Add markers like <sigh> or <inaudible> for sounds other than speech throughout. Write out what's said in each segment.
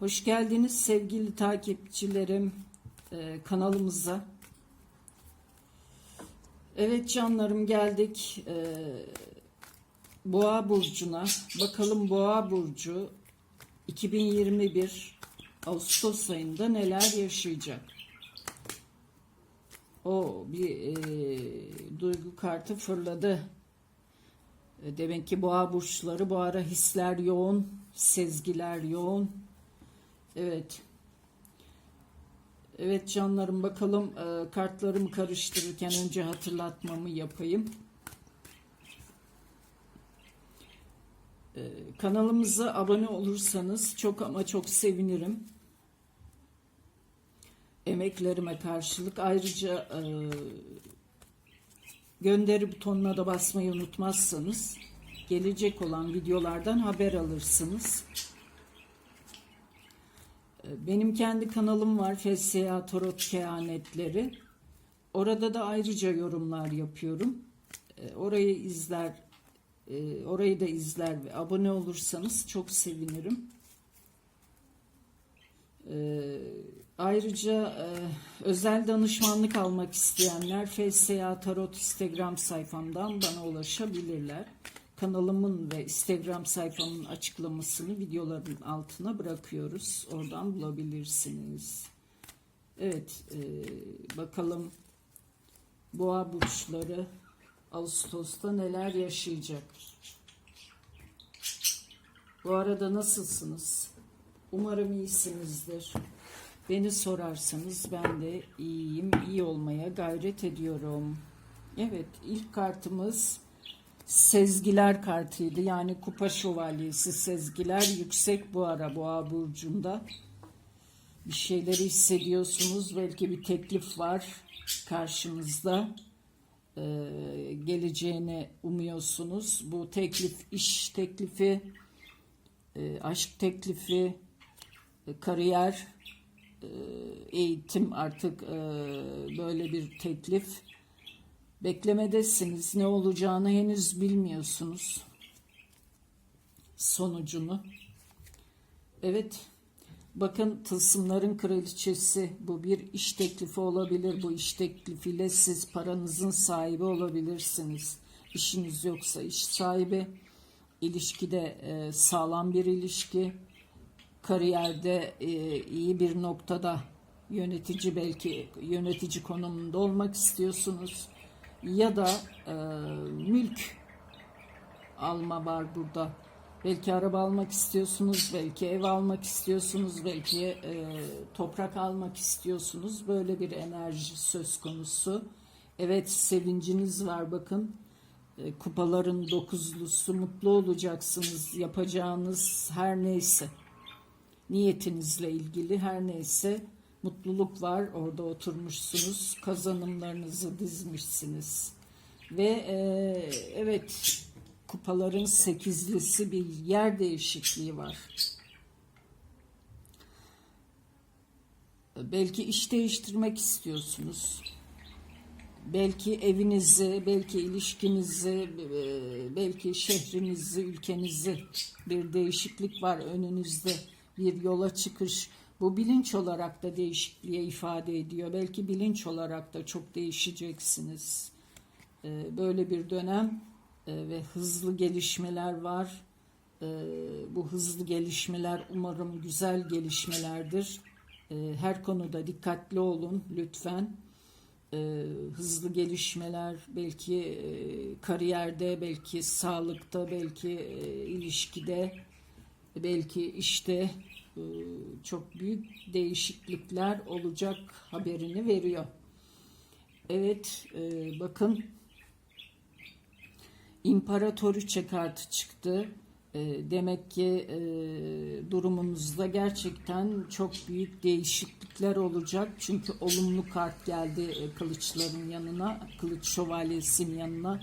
Hoş geldiniz sevgili takipçilerim e, kanalımıza. Evet canlarım geldik e, Boğa burcuna. Bakalım Boğa burcu 2021 Ağustos ayında neler yaşayacak? O bir e, duygu kartı fırladı. E, Demek ki boğa burçları bu ara hisler yoğun, sezgiler yoğun. Evet. Evet canlarım bakalım e, kartlarımı karıştırırken önce hatırlatmamı yapayım. E, kanalımıza abone olursanız çok ama çok sevinirim. Emeklerime karşılık ayrıca e, gönderi butonuna da basmayı unutmazsanız gelecek olan videolardan haber alırsınız. Benim kendi kanalım var FSA Tarot Kehanetleri. Orada da ayrıca yorumlar yapıyorum. E, Orayı izler, e, orayı da izler ve abone olursanız çok sevinirim. E, Ayrıca özel danışmanlık almak isteyenler FSA Tarot Instagram sayfamdan bana ulaşabilirler. Kanalımın ve Instagram sayfamın açıklamasını videoların altına bırakıyoruz. Oradan bulabilirsiniz. Evet, e, bakalım Boğa burçları Ağustos'ta neler yaşayacak? Bu arada nasılsınız? Umarım iyisinizdir. Beni sorarsanız ben de iyiyim, iyi olmaya gayret ediyorum. Evet, ilk kartımız Sezgiler kartıydı. Yani Kupa Şövalyesi Sezgiler yüksek bu ara Boğa burcunda. Bir şeyleri hissediyorsunuz. Belki bir teklif var karşınızda. Ee, geleceğini umuyorsunuz. Bu teklif iş teklifi, e, aşk teklifi, e, kariyer, e, eğitim artık e, böyle bir teklif. Beklemedesiniz. Ne olacağını henüz bilmiyorsunuz. Sonucunu. Evet. Bakın tılsımların kraliçesi bu bir iş teklifi olabilir. Bu iş teklifiyle siz paranızın sahibi olabilirsiniz. İşiniz yoksa iş sahibi. İlişkide e, sağlam bir ilişki kariyerde e, iyi bir noktada yönetici belki yönetici konumunda olmak istiyorsunuz ya da e, mülk alma var burada. Belki araba almak istiyorsunuz, belki ev almak istiyorsunuz, belki e, toprak almak istiyorsunuz. Böyle bir enerji söz konusu. Evet sevinciniz var bakın. E, kupaların dokuzlusu mutlu olacaksınız yapacağınız her neyse niyetinizle ilgili her neyse mutluluk var. Orada oturmuşsunuz. Kazanımlarınızı dizmişsiniz. Ve e, evet kupaların sekizlisi bir yer değişikliği var. Belki iş değiştirmek istiyorsunuz. Belki evinizi, belki ilişkinizi, e, belki şehrinizi, ülkenizi bir değişiklik var önünüzde bir yola çıkış. Bu bilinç olarak da değişikliğe ifade ediyor. Belki bilinç olarak da çok değişeceksiniz. Ee, böyle bir dönem e, ve hızlı gelişmeler var. Ee, bu hızlı gelişmeler umarım güzel gelişmelerdir. Ee, her konuda dikkatli olun lütfen. Hızlı gelişmeler belki e, kariyerde, belki sağlıkta, belki e, ilişkide, belki işte çok büyük değişiklikler olacak haberini veriyor. Evet e, bakın İmparatoriçe kartı çıktı. E, demek ki durumunuzda gerçekten çok büyük değişiklikler olacak. Çünkü olumlu kart geldi kılıçların yanına, kılıç şövalyesinin yanına.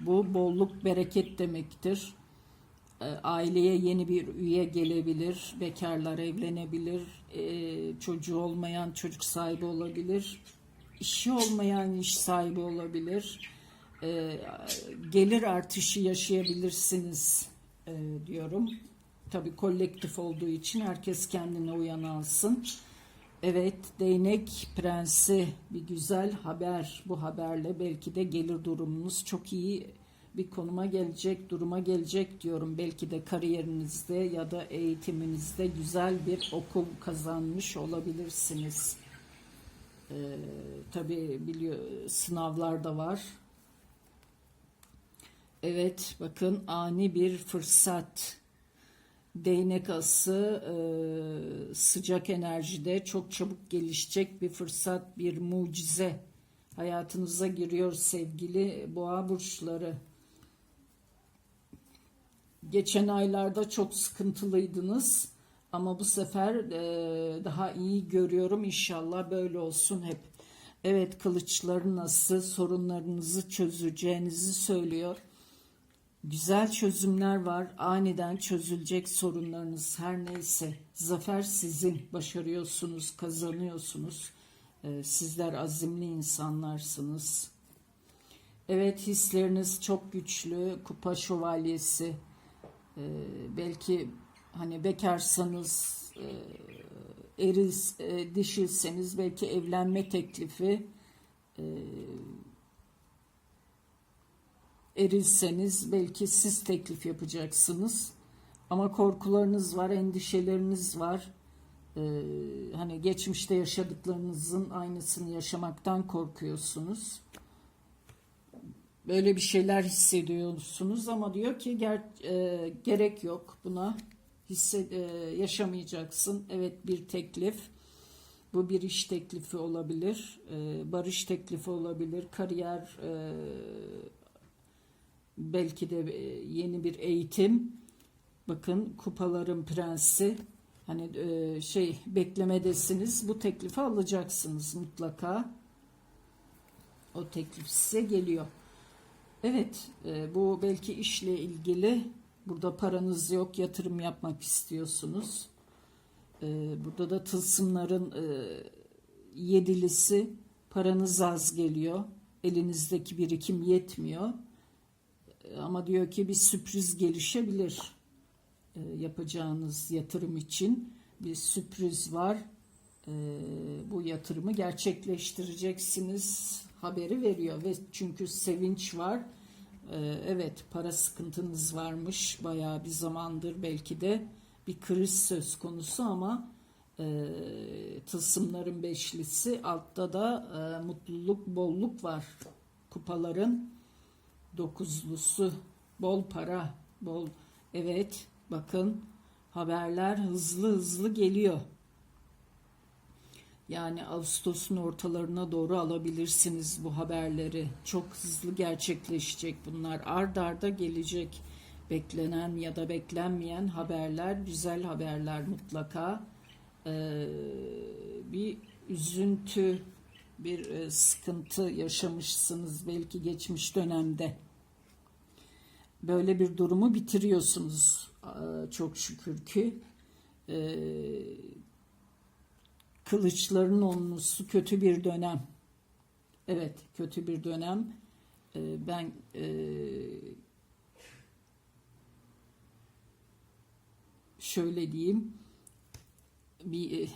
Bu bolluk bereket demektir e, aileye yeni bir üye gelebilir, bekarlar evlenebilir, e, çocuğu olmayan çocuk sahibi olabilir, işi olmayan iş sahibi olabilir, e, gelir artışı yaşayabilirsiniz diyorum. tabii kolektif olduğu için herkes kendine uyan alsın. Evet, değnek prensi bir güzel haber. Bu haberle belki de gelir durumunuz çok iyi bir konuma gelecek, duruma gelecek diyorum. Belki de kariyerinizde ya da eğitiminizde güzel bir okul kazanmış olabilirsiniz. Ee, tabii biliyor sınavlar da var. Evet, bakın ani bir fırsat. Değnek ası e, sıcak enerjide çok çabuk gelişecek bir fırsat, bir mucize hayatınıza giriyor sevgili boğa burçları. Geçen aylarda çok sıkıntılıydınız ama bu sefer e, daha iyi görüyorum. İnşallah böyle olsun hep. Evet kılıçların nasıl sorunlarınızı çözeceğinizi söylüyor. Güzel çözümler var. Aniden çözülecek sorunlarınız her neyse. Zafer sizin. Başarıyorsunuz, kazanıyorsunuz. Ee, sizler azimli insanlarsınız. Evet hisleriniz çok güçlü. Kupa şövalyesi. Ee, belki hani bekarsanız e, eriz, e, dişilseniz belki evlenme teklifi e, erilseniz belki siz teklif yapacaksınız. Ama korkularınız var, endişeleriniz var. Ee, hani geçmişte yaşadıklarınızın aynısını yaşamaktan korkuyorsunuz. Böyle bir şeyler hissediyorsunuz ama diyor ki ger e, gerek yok buna. Hisse e, yaşamayacaksın. Evet bir teklif. Bu bir iş teklifi olabilir, e, barış teklifi olabilir, kariyer e, belki de e, yeni bir eğitim. Bakın kupaların prensi. Hani e, şey beklemedesiniz. Bu teklifi alacaksınız mutlaka. O teklif size geliyor. Evet, e, bu belki işle ilgili. Burada paranız yok, yatırım yapmak istiyorsunuz. Burada da tılsımların yedilisi. Paranız az geliyor. Elinizdeki birikim yetmiyor ama diyor ki bir sürpriz gelişebilir e, yapacağınız yatırım için bir sürpriz var. E, bu yatırımı gerçekleştireceksiniz haberi veriyor ve çünkü sevinç var. E, evet para sıkıntınız varmış bayağı bir zamandır belki de bir kriz söz konusu ama e, tılsımların beşlisi altta da e, mutluluk bolluk var kupaların dokuzlusu bol para bol evet bakın haberler hızlı hızlı geliyor. Yani Ağustos'un ortalarına doğru alabilirsiniz bu haberleri. Çok hızlı gerçekleşecek bunlar. Ard arda gelecek beklenen ya da beklenmeyen haberler, güzel haberler mutlaka. Ee, bir üzüntü, bir e, sıkıntı yaşamışsınız belki geçmiş dönemde. Böyle bir durumu bitiriyorsunuz çok şükür ki. E, kılıçların onlusu kötü bir dönem. Evet kötü bir dönem. E, ben şöyle diyeyim bir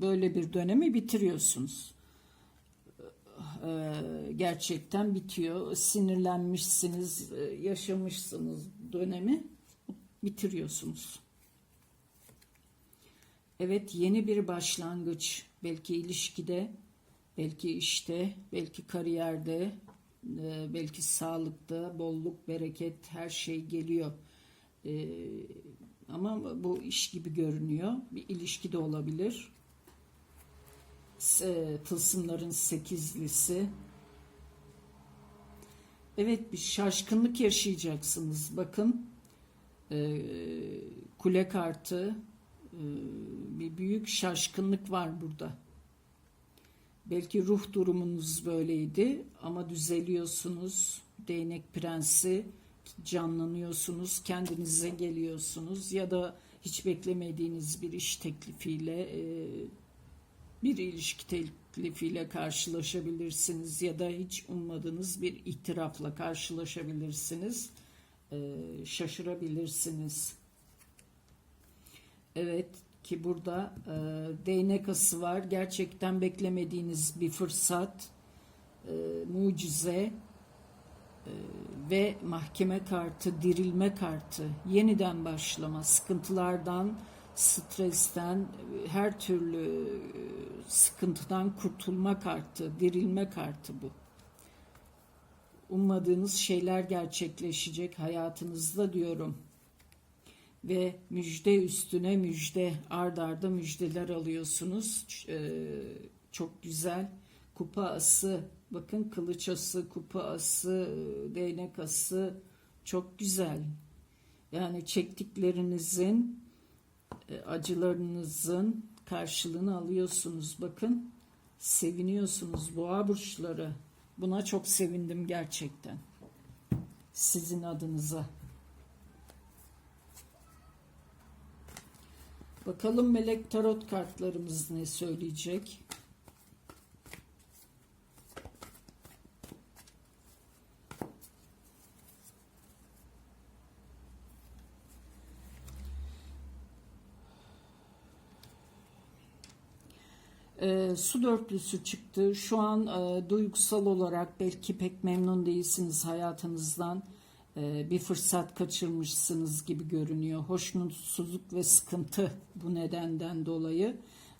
böyle bir dönemi bitiriyorsunuz. E, gerçekten bitiyor. Sinirlenmişsiniz, e, yaşamışsınız dönemi bitiriyorsunuz. Evet yeni bir başlangıç. Belki ilişkide, belki işte, belki kariyerde, e, belki sağlıkta, bolluk, bereket her şey geliyor. Ama bu iş gibi görünüyor. Bir ilişki de olabilir e, tılsımların sekizlisi. Evet bir şaşkınlık yaşayacaksınız. Bakın e, kule kartı e, bir büyük şaşkınlık var burada. Belki ruh durumunuz böyleydi ama düzeliyorsunuz. Değnek prensi canlanıyorsunuz, kendinize geliyorsunuz ya da hiç beklemediğiniz bir iş teklifiyle e, bir ilişki teklifiyle karşılaşabilirsiniz ya da hiç ummadığınız bir itirafla karşılaşabilirsiniz. Ee, şaşırabilirsiniz. Evet ki burada e, değnek ası var. Gerçekten beklemediğiniz bir fırsat, e, mucize e, ve mahkeme kartı, dirilme kartı, yeniden başlama, sıkıntılardan, stresten, her türlü e, sıkıntıdan kurtulma kartı, dirilme kartı bu. Ummadığınız şeyler gerçekleşecek hayatınızda diyorum ve müjde üstüne müjde ard arda müjdeler alıyorsunuz. Ee, çok güzel. Kupa ası, bakın kılıç ası, kupa ası, değnek ası çok güzel. Yani çektiklerinizin, e, acılarınızın karşılığını alıyorsunuz. Bakın seviniyorsunuz boğa burçları. Buna çok sevindim gerçekten. Sizin adınıza. Bakalım melek tarot kartlarımız ne söyleyecek? Ee, su dörtlüsü çıktı. Şu an e, duygusal olarak belki pek memnun değilsiniz hayatınızdan. E, bir fırsat kaçırmışsınız gibi görünüyor. Hoşnutsuzluk ve sıkıntı bu nedenden dolayı.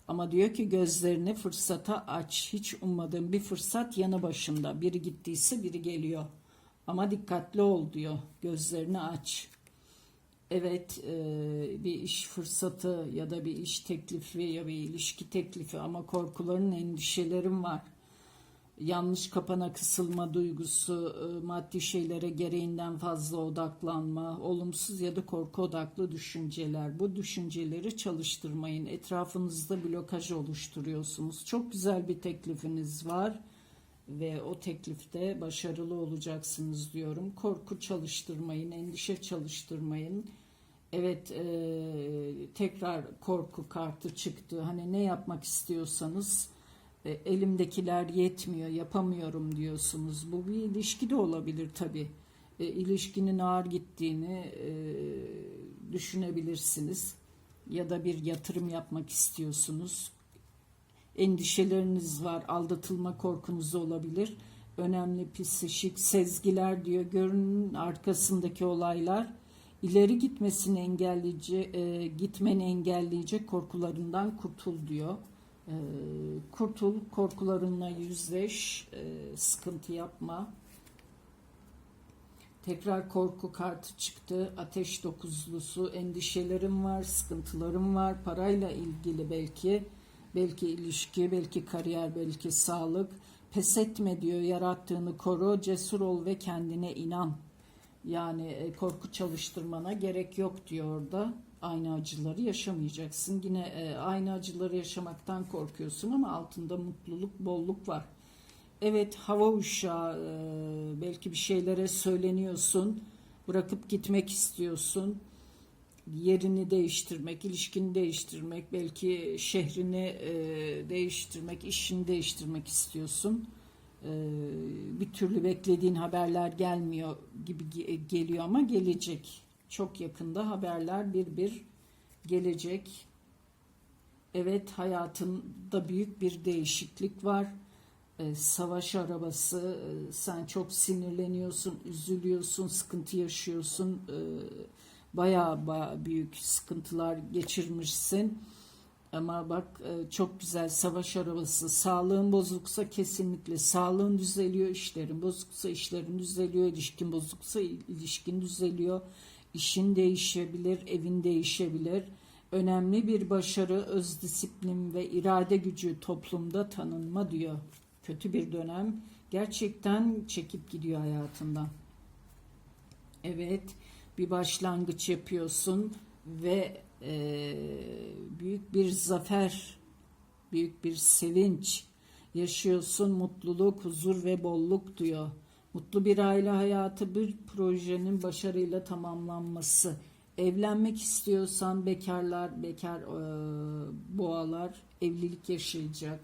Ama diyor ki gözlerini fırsata aç. Hiç ummadığım bir fırsat yanı başında. Biri gittiyse biri geliyor. Ama dikkatli ol diyor. Gözlerini aç. Evet e, bir iş fırsatı ya da bir iş teklifi ya bir ilişki teklifi ama korkuların endişelerin var yanlış kapana kısılma duygusu, e, maddi şeylere gereğinden fazla odaklanma, olumsuz ya da korku odaklı düşünceler. Bu düşünceleri çalıştırmayın. Etrafınızda blokaj oluşturuyorsunuz. Çok güzel bir teklifiniz var ve o teklifte başarılı olacaksınız diyorum. Korku çalıştırmayın, endişe çalıştırmayın. Evet e, tekrar korku kartı çıktı. Hani ne yapmak istiyorsanız elimdekiler yetmiyor, yapamıyorum diyorsunuz. Bu bir ilişki de olabilir tabii. E, ilişkinin ağır gittiğini e, düşünebilirsiniz. Ya da bir yatırım yapmak istiyorsunuz. Endişeleriniz var, aldatılma korkunuz olabilir. Önemli psikik sezgiler diyor. Görünün arkasındaki olaylar ileri gitmesini engelleyecek, e, gitmeni engelleyecek korkularından kurtul diyor. Ee, kurtul, korkularınla yüzleş, e, sıkıntı yapma. Tekrar korku kartı çıktı. Ateş dokuzlusu, endişelerim var, sıkıntılarım var. Parayla ilgili belki, belki ilişki, belki kariyer, belki sağlık. Pes etme diyor, yarattığını koru, cesur ol ve kendine inan. Yani e, korku çalıştırmana gerek yok diyor orada aynı acıları yaşamayacaksın. Yine e, aynı acıları yaşamaktan korkuyorsun ama altında mutluluk, bolluk var. Evet hava uşağı e, belki bir şeylere söyleniyorsun. Bırakıp gitmek istiyorsun. Yerini değiştirmek, ilişkini değiştirmek, belki şehrini e, değiştirmek, işini değiştirmek istiyorsun. E, bir türlü beklediğin haberler gelmiyor gibi geliyor ama gelecek çok yakında haberler bir bir gelecek. Evet hayatında büyük bir değişiklik var. Ee, savaş arabası, e, sen çok sinirleniyorsun, üzülüyorsun, sıkıntı yaşıyorsun. Ee, bayağı, bayağı büyük sıkıntılar geçirmişsin. Ama bak e, çok güzel savaş arabası. Sağlığın bozuksa kesinlikle sağlığın düzeliyor, işlerin bozuksa işlerin düzeliyor, ilişkin bozuksa ilişkin düzeliyor işin değişebilir, evin değişebilir. Önemli bir başarı, öz disiplin ve irade gücü toplumda tanınma diyor. Kötü bir dönem gerçekten çekip gidiyor hayatından. Evet, bir başlangıç yapıyorsun ve e, büyük bir zafer, büyük bir sevinç yaşıyorsun, mutluluk, huzur ve bolluk diyor. Mutlu bir aile hayatı bir projenin başarıyla tamamlanması. Evlenmek istiyorsan bekarlar, bekar e, boğalar evlilik yaşayacak.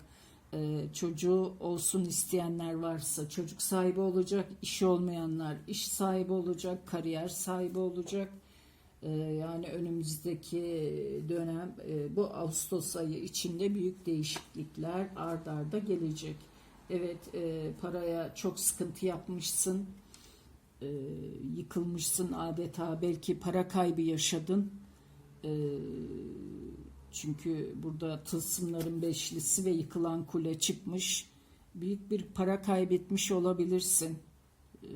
E, çocuğu olsun isteyenler varsa çocuk sahibi olacak, işi olmayanlar iş sahibi olacak, kariyer sahibi olacak. Ee, yani önümüzdeki dönem e, bu Ağustos ayı içinde büyük değişiklikler ard arda gelecek. Evet e, paraya çok sıkıntı yapmışsın, e, yıkılmışsın adeta belki para kaybı yaşadın. E, çünkü burada tılsımların beşlisi ve yıkılan kule çıkmış. Büyük bir para kaybetmiş olabilirsin. E,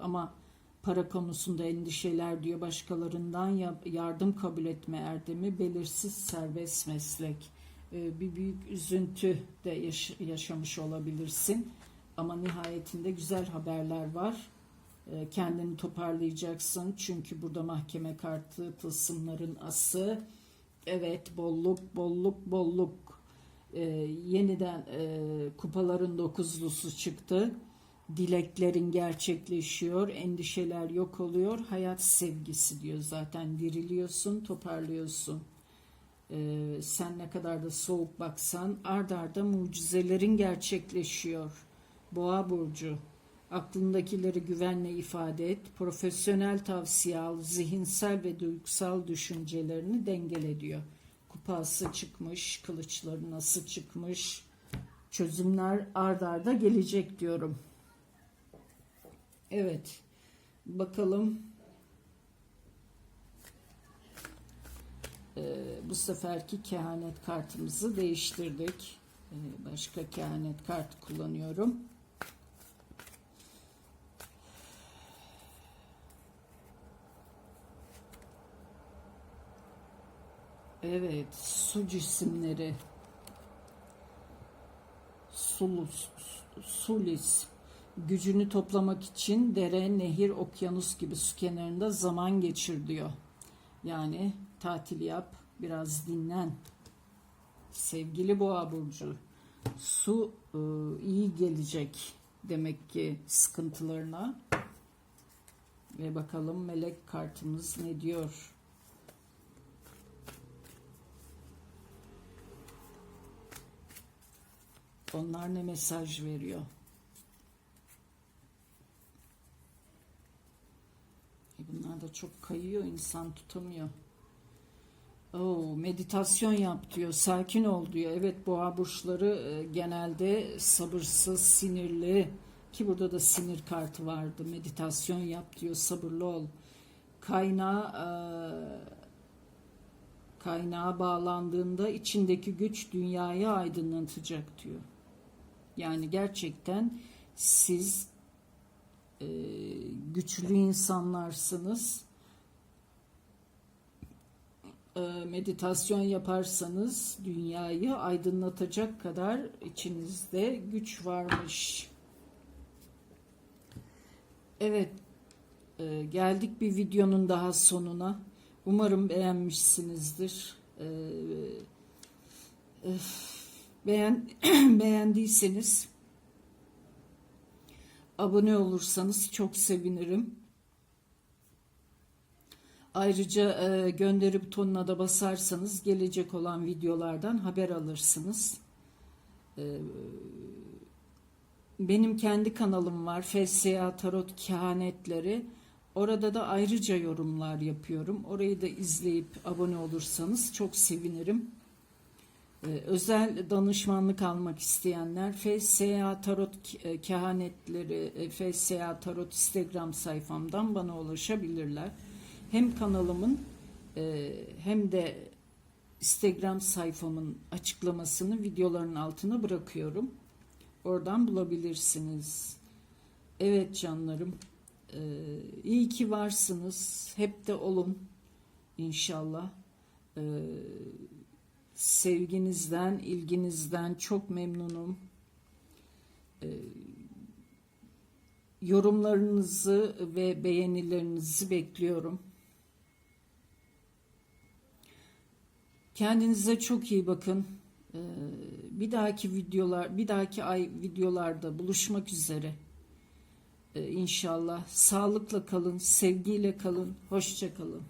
ama para konusunda endişeler diyor başkalarından ya- yardım kabul etme erdemi belirsiz serbest meslek bir büyük üzüntü de yaş- yaşamış olabilirsin. Ama nihayetinde güzel haberler var. Ee, kendini toparlayacaksın. Çünkü burada mahkeme kartı tılsımların ası. Evet bolluk bolluk bolluk. Ee, yeniden e, kupaların dokuzlusu çıktı. Dileklerin gerçekleşiyor, endişeler yok oluyor, hayat sevgisi diyor zaten diriliyorsun, toparlıyorsun. Ee, sen ne kadar da soğuk baksan ard arda mucizelerin gerçekleşiyor. Boğa burcu, aklındakileri güvenle ifade et, profesyonel tavsiye al, zihinsel ve duygusal düşüncelerini dengele diyor. Kupası çıkmış, kılıçları nasıl çıkmış, çözümler ard arda gelecek diyorum. Evet. Bakalım. Ee, bu seferki kehanet kartımızı değiştirdik. Ee, başka kehanet kartı kullanıyorum. Evet, su cisimleri. Sulus, sulis gücünü toplamak için dere, nehir, okyanus gibi su kenarında zaman geçir diyor. Yani tatil yap, biraz dinlen. Sevgili Boğa burcu, su e, iyi gelecek demek ki sıkıntılarına. Ve bakalım melek kartımız ne diyor? Onlar ne mesaj veriyor? E bunlar da çok kayıyor insan tutamıyor. Oo, meditasyon yap diyor, sakin ol diyor. Evet boğa burçları e, genelde sabırsız, sinirli ki burada da sinir kartı vardı. Meditasyon yap diyor, sabırlı ol. Kaynağı e, kaynağa bağlandığında içindeki güç dünyayı aydınlatacak diyor. Yani gerçekten siz e, güçlü insanlarsınız. E, meditasyon yaparsanız dünyayı aydınlatacak kadar içinizde güç varmış. Evet, e, geldik bir videonun daha sonuna. Umarım beğenmişsinizdir. E, beğen <clears throat> beğendiyseniz abone olursanız çok sevinirim. Ayrıca e, gönderi butonuna da basarsanız gelecek olan videolardan haber alırsınız. E, benim kendi kanalım var. FSA Tarot Kehanetleri. Orada da ayrıca yorumlar yapıyorum. Orayı da izleyip abone olursanız çok sevinirim. Ee, özel danışmanlık almak isteyenler FSA Tarot e, Kehanetleri e, FSA Tarot Instagram sayfamdan bana ulaşabilirler. Hem kanalımın e, hem de Instagram sayfamın açıklamasını videoların altına bırakıyorum. Oradan bulabilirsiniz. Evet canlarım. iyi ki varsınız. Hep de olun. İnşallah. Ee, sevginizden, ilginizden çok memnunum. Ee, yorumlarınızı ve beğenilerinizi bekliyorum. Kendinize çok iyi bakın. Ee, bir dahaki videolar, bir dahaki ay videolarda buluşmak üzere. Ee, inşallah. Sağlıkla kalın, sevgiyle kalın, hoşça kalın.